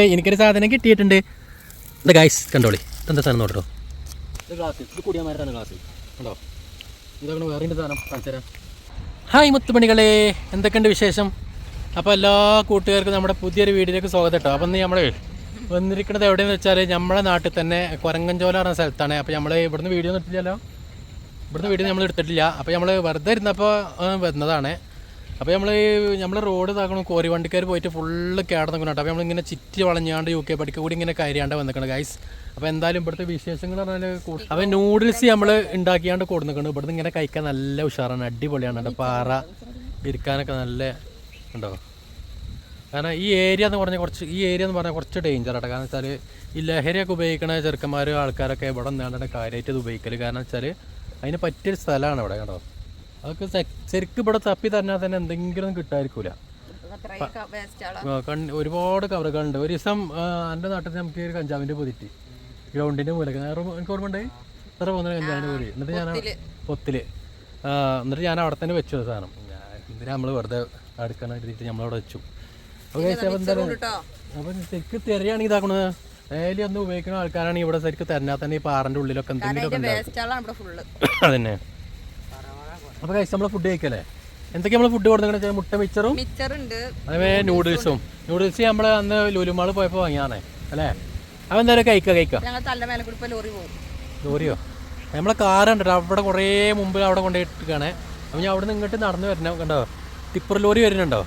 എനിക്കൊരു സാധനം കിട്ടിയിട്ടുണ്ട്. ഇത് ഗൈസ് കണ്ടോളി. എന്താ സാധനം നോട്ടോ ഇത് ഗ്ലാസ് ഇത് ഗ്ലാസ് കണ്ടോ? വേറെ സാധനം? ഹായ് മുത്തുമണികളെ. എന്തൊക്കെയുണ്ട് വിശേഷം? അപ്പോൾ എല്ലാ കൂട്ടുകാർക്കും നമ്മുടെ പുതിയൊരു വീഡിയോയിലേക്ക് സ്വാഗതം കേട്ടോ അപ്പം നമ്മൾ വന്നിരിക്കുന്നത് എവിടെയെന്ന് വെച്ചാൽ നമ്മുടെ നാട്ടിൽ തന്നെ കൊരങ്ങഞ്ചോല പറഞ്ഞ സ്ഥലത്താണ്. അപ്പോൾ നമ്മൾ ഇവിടുന്ന് വീഡിയോ ഒന്നും എടുത്തില്ലല്ലോ ഇവിടുന്ന് വീഡിയോ നമ്മൾ എടുത്തിട്ടില്ല. അപ്പോൾ നമ്മൾ വെറുതെ ഇരുന്നപ്പോൾ വന്നതാണ്. അപ്പോൾ നമ്മൾ നമ്മൾ റോഡ് ഇതാക്കണം കോരി വണ്ടിക്കാർ പോയിട്ട് ഫുള്ള് കേട നിൽക്കണം അപ്പോൾ നമ്മളിങ്ങനെ ചിറ്റി വളഞ്ഞാണ്ട് യു കെ പഠിക്കുക കൂടി ഇങ്ങനെ കയറിയാണ്ട് വന്നിക്കണം ഗൈസ് അപ്പോൾ എന്തായാലും ഇവിടുത്തെ വിശേഷങ്ങൾ പറഞ്ഞാൽ അപ്പോൾ നൂഡിൽസ് നമ്മൾ ഉണ്ടാക്കിയാണ്ട് കൊടുന്നിക്കണം. ഇവിടുന്ന് ഇങ്ങനെ കഴിക്കാൻ നല്ല ഉഷാറാണ് അടിപൊളിയാണ് കേട്ടോ. പാറ ഇരിക്കാനൊക്കെ നല്ല ഉണ്ടോ? കാരണം ഈ ഏരിയ എന്ന് പറഞ്ഞാൽ കുറച്ച് ഈ ഏരിയ എന്ന് പറഞ്ഞാൽ കുറച്ച് ഡേഞ്ചർ ആട്ടോ. കാരണം വെച്ചാൽ ഈ ലഹരിയൊക്കെ ഉപയോഗിക്കണ ചെറുക്കന്മാർ ആൾക്കാരൊക്കെ ഇവിടെ നിന്നാണ് കാര്യമായിട്ട് ഇത് ഉപയോഗിക്കൽ കാരണം വെച്ചാൽ അതിന് പറ്റിയൊരു സ്ഥലമാണ് ഇവിടെ കേട്ടോ. അതൊക്കെ ശരിക്കും ഇവിടെ തപ്പി തന്നാൽ തന്നെ എന്തെങ്കിലും കിട്ടായിരിക്കൂല. ഒരുപാട് കവറുകളുണ്ട്. ഒരു ദിവസം എന്റെ നാട്ടിൽ നമുക്ക് ഒരു കഞ്ചാവിന്റെ പൊതിറ്റി ഗ്രൗണ്ടിന്റെ മൂലക്ക്. എനിക്ക് ഓർമ്മ ഉണ്ടായി എത്ര പോകുന്ന കഞ്ചാവിന്റെ പൊതി? എന്നിട്ട് ഞാൻ പൊത്തിൽ. എന്നിട്ട് ഞാൻ അവിടെ തന്നെ വെച്ചു സാധനം. എന്തിനാ നമ്മൾ വെറുതെ അടുക്കാനായിട്ട് നമ്മളവിടെ വെച്ചു. അപ്പോൾ ശരിക്കും തെരയാണെങ്കിൽ ഇതാക്കണത് ഡെയിലി ഒന്നും ഉപയോഗിക്കുന്ന ആൾക്കാരാണ് ഇവിടെ ശരിക്കും തെരഞ്ഞാൽ തന്നെ ഈ പാറിന്റെ ഉള്ളിലൊക്കെ എന്തെങ്കിലുമൊക്കെ ഉണ്ടാവും അതന്നെ. അപ്പോൾ കഴിച്ച് നമ്മൾ ഫുഡ് കഴിക്കല്ലേ? എന്തൊക്കെ നമ്മൾ ഫുഡ് കൊടുക്കണമെന്ന് വെച്ചാൽ മുട്ട മിച്ചറും മിച്ചറുണ്ട് അതേ നൂഡിൽസും നൂഡിൽസ് നമ്മൾ അന്ന് ലുലുമാൾ പോയപ്പോൾ വാങ്ങിയാണേ അല്ലേ? അവൻ എന്തായാലും കഴിക്കുക കഴിക്കുക ഞങ്ങൾ തല്ല മേലെ കൂടി ലോറി പോകും. ലോറിയോ? നമ്മളെ കാർ കണ്ടിട്ട് അവിടെ കുറേ മുമ്പ് അവിടെ കൊണ്ടുപോയിട്ടാണ് അപ്പം ഞാൻ അവിടെ നിന്ന് ഇങ്ങോട്ട് നടന്നു വരണം കണ്ടോ? ടിപ്പർ ലോറി വരുന്നുണ്ടോ?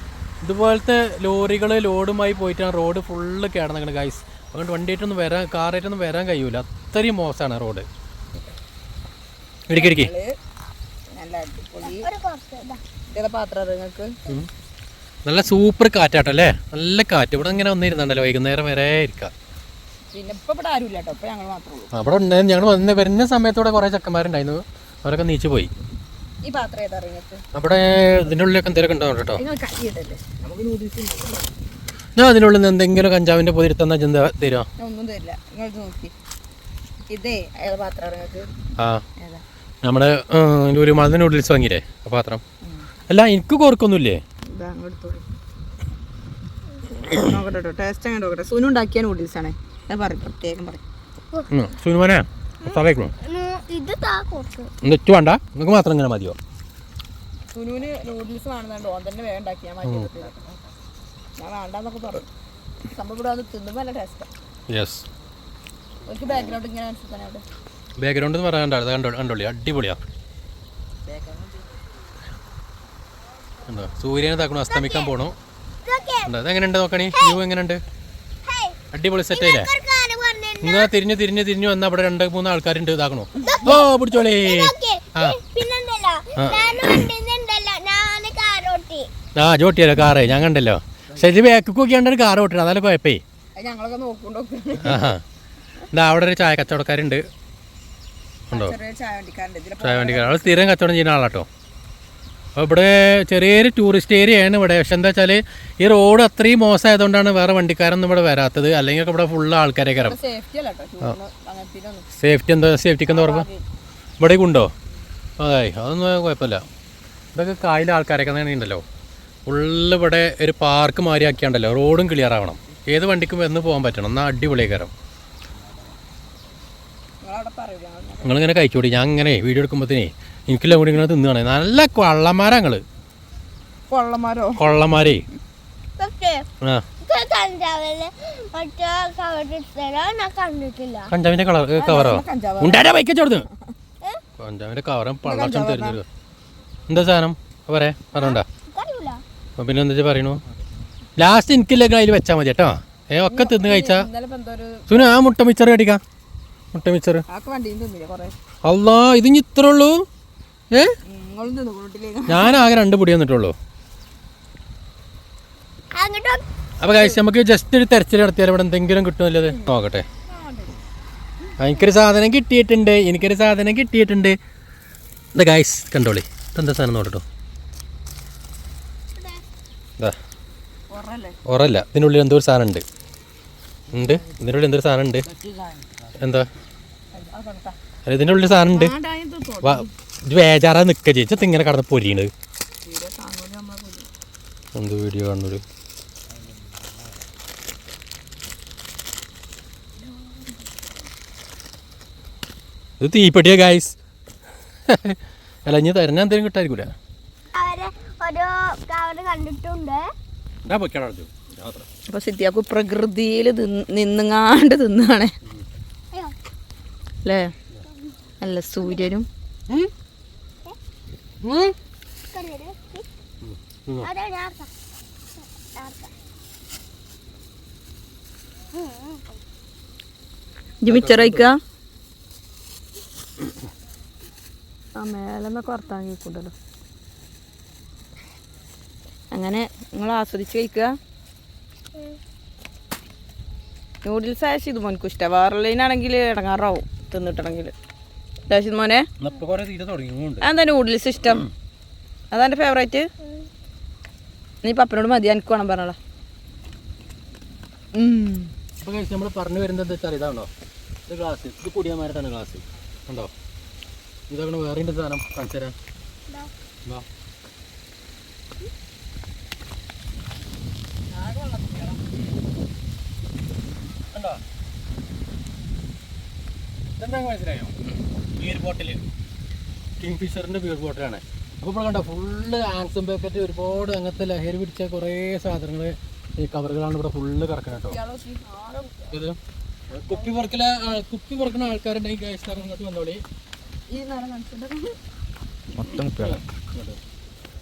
ഇതുപോലത്തെ ലോറികൾ ലോഡുമായി പോയിട്ടാണ് റോഡ് ഫുള്ള് കിടന്നിക്കണം ഗൈസ് അതുകൊണ്ട് വണ്ടിയായിട്ടൊന്നും വരാൻ കാറായിട്ടൊന്നും വരാൻ കഴിയൂല. അത്രയും മോശമാണ് റോഡ് ഇടിക്കിടിക്ക് നല്ല അടിപൊളി. പാത്രം നിങ്ങൾക്ക്? നല്ല സൂപ്പർ കാറ്റാട്ടോ അല്ലേ? നല്ല കാറ്റ്. ഇവിടെ ഇങ്ങനെ വന്നിരുന്നുണ്ടല്ലോ വൈകുന്നേരം വരെ ഇരിക്കാം. പിന്നെ ഇപ്പൊ ഇവിടെ ആരും ഇല്ല കേട്ടോ ഞങ്ങൾ മാത്രമേ അവിടെ ഉണ്ടായിരുന്നു. ഞങ്ങൾ വന്ന് വരുന്ന സമയത്തൂടെ കുറെ ചെക്കന്മാരുണ്ടായിരുന്നു. അവരൊക്കെ നീച്ചു പോയി. ഈ പാത്രം ഏതാ അവിടെ ഇതിന്റെ ഉള്ളിലൊക്കെ എന്തെങ്കിലും ഉണ്ടാവും കേട്ടോ? ഞാൻ അതിനുള്ളിൽ നിന്ന് എന്തെങ്കിലും കഞ്ചാവിന്റെ പൊതി തന്നാ ചിന്ത തരുമോ ഒന്നും തരില്ല. നിങ്ങൾ നോക്കി. ഇതേ ഏതാ പാത്രം ആ. ഏതാ? നമ്മുടെ ഒരു മത നൂഡിൽസ് വാങ്ങിയില്ലേ? ആ പാത്രം. അല്ല എനിക്ക് കോർക്കൊന്നുമില്ലേ? ഇതാ അങ്ങോട്ട് തോന്നി നോക്കട്ടെ ടേസ്റ്റ് അങ്ങനെ നോക്കട്ടെ. സുനു ഉണ്ടാക്കിയ നൂഡിൽസ് ആണ്. ഞാൻ പറയും പ്രത്യേകം പറയും. സുനുമനെ സഹായിക്കണോ ഇത് താ കൊടുക്കും എന്നിട്ട് വേണ്ട. നിങ്ങൾക്ക് മാത്രം ഇങ്ങനെ മതിയോ? സുനുവിന് നൂഡിൽസ് വേണമെന്നുണ്ട്. ഓൻ തന്നെ വേഗം ഞാൻ മാറ്റി കൊടുത്തില്ല. ഞാൻ വേണ്ടെന്നൊക്കെ പറഞ്ഞു. സംഭവം ഇവിടെ വന്ന് തിന്നുമ്പോൾ നല്ല ടേസ്റ്റാണ് യെസ് എനിക്ക് ബാക്ക്ഗ്രൗണ്ട് ഇങ്ങനെ അവിടെ. ബാക്ക്ഗ്രൗണ്ട് എന്ന് പറയാൻ അത് കണ്ടോ കണ്ടോളി? അടിപൊളിയാ. എന്താ സൂര്യനെ തക്കണോ? അസ്തമിക്കാൻ പോണു. എന്താ അതെങ്ങനെയുണ്ട് നോക്കണി? വ്യൂ എങ്ങനെയുണ്ട്? അടിപൊളി സെറ്റ് ആയില്ലേ? നിങ്ങൾ തിരിഞ്ഞു തിരിഞ്ഞു തിരിഞ്ഞ് വന്ന അവിടെ രണ്ട് മൂന്ന് ആൾക്കാരുണ്ട് ഇതാക്കണു. ഓ പിടിച്ചോളി. ആ. ആ. ജോട്ടിയല്ലോ കാറ് ഞാൻ കണ്ടല്ലോ. ശരി ബാക്ക് നോക്കിയാണ്ട് ഒരു കാർ ഓട്ടണം അതല്ല കുഴപ്പേ? ഞങ്ങളൊക്കെ എന്താ അവിടെ ഒരു ചായ കച്ചവടക്കാരുണ്ട്. ഉണ്ടോ? ചായ വണ്ടിക്കാരൻ അവൾ സ്ഥിരം കച്ചവടം ചെയ്യുന്ന ആളാട്ടോ. അപ്പോൾ ഇവിടെ ചെറിയൊരു ടൂറിസ്റ്റ് ഏരിയയാണ് ഇവിടെ. പക്ഷെ എന്താ വെച്ചാൽ ഈ റോഡ് അത്രയും മോശമായതുകൊണ്ടാണ് വേറെ വണ്ടിക്കാരൊന്നും ഇവിടെ വരാത്തത്. അല്ലെങ്കിൽ ഇവിടെ ഫുൾ ആൾക്കാരെ കയറും സേഫ്റ്റി എന്താ സേഫ്റ്റിക്ക് എന്താ? ഉറപ്പ്? ഇവിടെ ഉണ്ടോ? അതെ അതൊന്നും കുഴപ്പമില്ല. ഇതൊക്കെ കായലിലെ ആൾക്കാരൊക്കെ തന്നെ ഉണ്ടല്ലോ. ഫുള്ള് ഇവിടെ ഒരു പാർക്ക് മാറിയാക്കിയാണ്ടല്ലോ റോഡും ക്ലിയർ ആവണം. ഏത് വണ്ടിക്കും വന്ന് പോകാൻ പറ്റണം. എന്നാൽ അടിപൊളിയായി കയറും നിങ്ങളിങ്ങനെ കഴിച്ചോടി. ഞാൻ ഇങ്ങനെ വീഡിയോ എടുക്കുമ്പോഴത്തേനേ എനിക്കെല്ലാം കൂടി ഇങ്ങനെ തിന്നുകയാണ് നല്ല കൊള്ളമാരാ? ഞങ്ങൾ കൊള്ളന്മാരോ കൊള്ളന്മാരേ പക്ഷേ ആ കഞ്ചാവിന്റെ കളർ കവറോ? ഉണ്ടാടാ ബൈക്ക് ചോടുന്നു കഞ്ചാവിന്റെ കവറും പള്ളക്കം തരുന്നത് എന്താ സാധനം? പറയേ പറഞ്ഞോണ്ടാ. അപ്പൊ പിന്നെ എന്താ പറയണു? ലാസ്റ്റ് എനിക്കില്ലെങ്കിൽ അതിൽ വെച്ചാൽ മതി കേട്ടോ. ഏ ഒക്കെ തിന്ന് കഴിച്ചാ. ഇന്നലെ എന്തോ ഒരു സുന ആ മുട്ട മിച്ചർ കടിക്കാം മുട്ട മിച്ചർ. അല്ലാ ഇത് ഇനി ഇത്ര ഉള്ളൂ? ഏ? ഞാൻ ആകെ രണ്ട് പൊടി വന്നിട്ടുള്ളൂ. അങ്ങോട്ട് അപ്പോൾ കഴിച്ച് നമുക്ക് ജസ്റ്റ് ഒരു തെരച്ചിൽ നടത്തിയാൽ ഇവിടെ എന്തെങ്കിലും കിട്ടുമല്ലത് നോക്കട്ടെ. എനിക്കൊരു സാധനം കിട്ടിയിട്ടുണ്ട്. എനിക്കൊരു സാധനം കിട്ടിയിട്ടുണ്ട്. എന്താ ഗായ്സ് കണ്ടോളി. ഇതെന്താ സാധനം കൊറല്ലേ ഉറല്ല. ഇതിനുള്ളിൽ എന്തോ ഒരു സാധനം ഉണ്ട്. ഉണ്ട്. ഇതിന്റെ ഉള്ളിൽ എന്തൊരു സാധനം ഉണ്ട്? എന്താ? അല്ല ഇതിന്റെ ഉള്ളിൽ സാധനം ഉണ്ട്. ഇത് വേജാറാ നിൽക്കുക ചേച്ചി ഇങ്ങനെ കടന്ന് പൊരിയണത്. എന്ത് വീഡിയോ കാണുന്നൊരു ഇത് തീപ്പെട്ടിയ ഗായ്സ് അല്ല ഇനി തരുന്ന എന്തെങ്കിലും കിട്ടായിരിക്കൂല കണ്ടിട്ടുണ്ട്. ഞാൻ പൊയ്ക്കണം അടുത്ത് യാത്ര അപ്പൊ സിദ്ധിയാക്കു പ്രകൃതിയിൽ നിന്നുങ്ങാണ്ട് തിന്നാണ്. അല്ലേ? അല്ല സൂര്യനും. ജിമിച്ചറയിക്ക ആ മേലെന്നൊക്കെ വർത്താൻ കേൾക്കൂട്ടല്ലോ അങ്ങനെ നിങ്ങൾ ആസ്വദിച്ച് കഴിക്കുക നൂഡിൽസ് ആയ ഇത് മോനക്കും ഇഷ്ടമാണ് വേറെല്ലാണെങ്കിൽ ഇടങ്ങാറാവും തിന്നിട്ടുണ്ടെങ്കിൽ രാശിത് മോനെ. എന്താ കുറെ തീരെ തുടങ്ങിയുണ്ട് അതെന്താ നൂഡിൽസ് ഇഷ്ടം? അതെന്റെ ഫേവറേറ്റ് നീ പപ്പനോട് മതി എനിക്ക് വേണം പറഞ്ഞോളാം. നമ്മൾ പറഞ്ഞു വരുന്നത് എന്താ വെച്ചാൽ ഇതാണോ? ഇത് ഗ്ലാസ് ഇത് കുടിയാമാരത്താണ് ഗ്ലാസ് ഉണ്ടോ ഇതാണ് വേറെ സാധനം. കാണിച്ചു തരാം ഇതാ. വാ. കണ്ടോ? ഇതെന്താ മനസ്സിലായോ? ബിയർ ബോട്ടിൽ കിങ് ഫിഷറിന്റെ ബിയർ ബോട്ടിലാണ് അപ്പോൾ ഇപ്പോൾ കണ്ടോ ഫുള്ള് ആൻസം പാക്കറ്റ് ഒരുപാട് അങ്ങനത്തെ ലഹരി പിടിച്ച കുറേ സാധനങ്ങൾ ഈ കവറുകളാണ് ഇവിടെ ഫുള്ള് കിടക്കുന്നത് കേട്ടോ. കുപ്പി പറക്കല കുപ്പി പറക്കുന്ന ആൾക്കാരുണ്ടെങ്കിൽ ഗൈസ് അങ്ങോട്ട് വന്നോളി.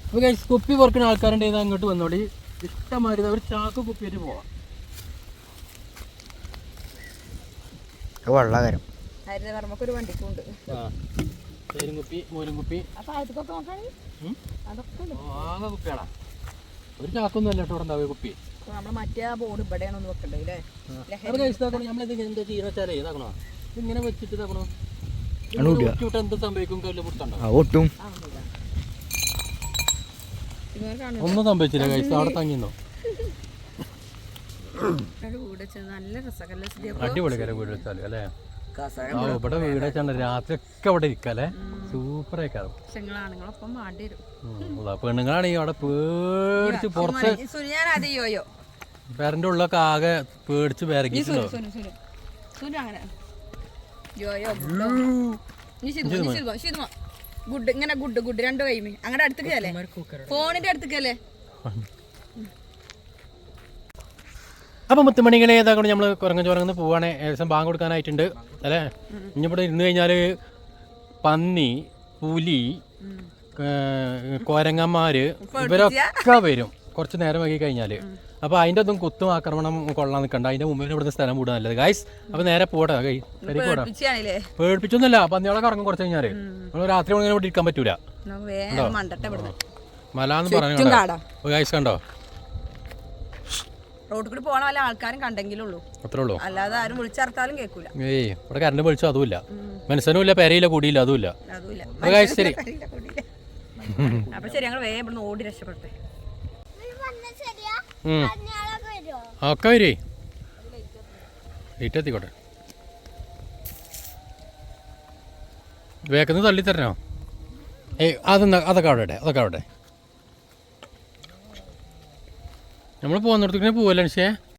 അപ്പോൾ ഗൈസ് കുപ്പി പൊറക്കുന്ന ആൾക്കാരുണ്ടെങ്കിൽ അങ്ങോട്ട് വന്നോളി. ഇഷ്ടമാതിരി ഒരു ചാക്ക് കുപ്പിയായിട്ട് പോവാം വെള്ളകരം ഹരിതകർമ്മക്കൊരു വണ്ടിക്കുണ്ട് ആ തേരും കുപ്പി മോരും കുപ്പി അപ്പൊ ആകെ കുപ്പിയാടാ ഒരു ചാക്കൊന്നും അല്ല കേട്ടോ ഇവിടെ ഉണ്ടാവുക കുപ്പി. നമ്മൾ മറ്റേ ആ ബോർഡ് ഇവിടെയാണ് ഒന്ന് വെക്കണ്ടേ അല്ലേ അത് ഗൈസ് ഇതാക്കണം നമ്മളിത് എന്താ ചെയ്യുന്ന? വെച്ചാലേ ഇതാക്കണോ? ഇതിങ്ങനെ വെച്ചിട്ട് ഇതാക്കണോ. എന്ത് സംഭവിക്കും? കല്ല് ഒട്ടും. ഇങ്ങനെ ഒന്നും സംഭവിച്ചില്ല കൈസ അവിടെ തങ്ങിന്നോ വീട് വെച്ചത് നല്ല രസമല്ലേ അടിപൊളി കര വീട് വെച്ചാൽ അല്ലേ? ആ ഇവിടെ വീട് വെച്ചാണ് രാത്രി ഒക്കെ അവിടെ ഇരിക്കല്ലേ സൂപ്പർ ആയിക്കാറും പെണ്ണുങ്ങളാണെങ്കിൽ അവിടെ പേടിച്ച് പുറത്ത് പേരന്റെ ഉള്ളൊക്കെ ആകെ പേടിച്ച് പേരക്കിട്ടുണ്ടോ ഗുഡ് ഇങ്ങനെ ഗുഡ് ഗുഡ് രണ്ടു കൈമി. അങ്ങടെ അടുത്തേക്കല്ലേ ഫോണിന്റെ അടുത്തേക്കല്ലേ അപ്പം മുത്തുമണികളെ ഏതാകൊണ്ട് നമ്മൾ കുറങ്ങ ചോറങ്ങന്ന് പോവാണ്. ഏകദേശം ബാങ്ക് കൊടുക്കാനായിട്ടുണ്ട്. അല്ലേ? ഇനി ഇവിടെ ഇരുന്ന് കഴിഞ്ഞാൽ പന്നി പുലി കോരങ്ങന്മാര് ഇവരൊക്കെ വരും. കുറച്ച് നേരം വൈകി കഴിഞ്ഞാൽ അപ്പോൾ അതിന്റെ ഒന്നും കുത്തും ആക്രമണം കൊള്ളാൻ നിൽക്കണ്ട അതിന്റെ മുമ്പിൽ ഇവിടുന്ന് സ്ഥലം വിടുക നല്ലത്. ഗൈസ് അപ്പോൾ നേരെ പോടാ കൈ ശരി പോടാ. പേടിപ്പിച്ചാണല്ലേ? പേടിപ്പിച്ചൊന്നുമില്ല. പന്നികളൊക്കെ ഇറങ്ങും കുറച്ച് കഴിഞ്ഞാൽ നമ്മൾ രാത്രി ഇവിടെ ഇരിക്കാൻ പറ്റൂല. വേഗം മണ്ടട്ടെ ഇവിടുന്ന്. മല എന്ന് പറഞ്ഞു ഗൈസ് കണ്ടോ? റോഡിൽ കൂടി പോണ വല്ല ആൾക്കാരും കണ്ടെങ്കിലുള്ളൂ. അത്രേ ഉള്ളൂ. അല്ലാതെ ആരും വിളിച്ചർത്താലും കേൾക്കൂല ഏയ് ഇവിടെ കറണ്ട് വിളിച്ചോ അതുമില്ല. മനസ്സനുമില്ല ഇല്ല പെരയില്ല കൂടിയില്ല അതുമില്ല. അതുമില്ല. അപ്പോൾ ഗൈസ് ശരി. അപ്പൊ ശരി ഞങ്ങൾ വേഗം ഇവിടുന്ന് ഓടി രക്ഷപ്പെട്ടെ ഉം. വരുമോ ഒക്കെ വരേ. ലൈറ്റ് എത്തിക്കോട്ടെ. വേഗന്ന് തള്ളി തരണോ ഏയ് അതെന്താ അതൊക്കെ അവിടെ ഇടെ, അതൊക്കെ അവിടെ നമ്മൾ പോകുന്നിടത്തേക്ക് പോവല്ലേ മനുഷ്യേ?